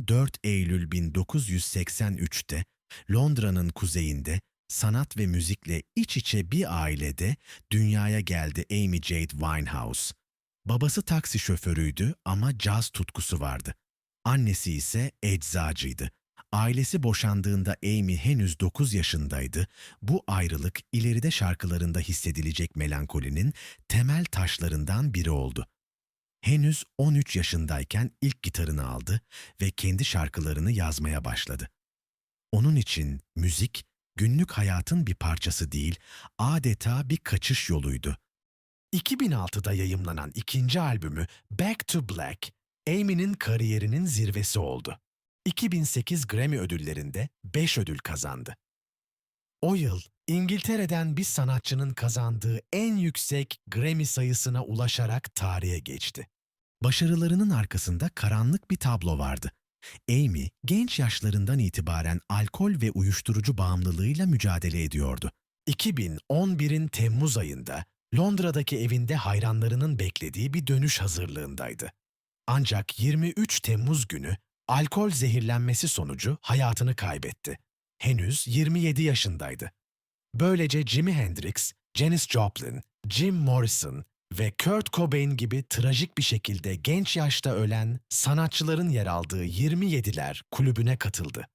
14 Eylül 1983'te Londra'nın kuzeyinde sanat ve müzikle iç içe bir ailede dünyaya geldi Amy Jade Winehouse. Babası taksi şoförüydü ama caz tutkusu vardı. Annesi ise eczacıydı. Ailesi boşandığında Amy henüz 9 yaşındaydı. Bu ayrılık ileride şarkılarında hissedilecek melankolinin temel taşlarından biri oldu. Henüz 13 yaşındayken ilk gitarını aldı ve kendi şarkılarını yazmaya başladı. Onun için müzik günlük hayatın bir parçası değil, adeta bir kaçış yoluydu. 2006'da yayımlanan ikinci albümü Back to Black, Amy'nin kariyerinin zirvesi oldu. 2008 Grammy ödüllerinde 5 ödül kazandı. O yıl İngiltere'den bir sanatçının kazandığı en yüksek Grammy sayısına ulaşarak tarihe geçti. Başarılarının arkasında karanlık bir tablo vardı. Amy genç yaşlarından itibaren alkol ve uyuşturucu bağımlılığıyla mücadele ediyordu. 2011'in Temmuz ayında Londra'daki evinde hayranlarının beklediği bir dönüş hazırlığındaydı. Ancak 23 Temmuz günü alkol zehirlenmesi sonucu hayatını kaybetti. Henüz 27 yaşındaydı. Böylece Jimi Hendrix, Janis Joplin, Jim Morrison ve Kurt Cobain gibi trajik bir şekilde genç yaşta ölen sanatçıların yer aldığı 27'ler kulübüne katıldı.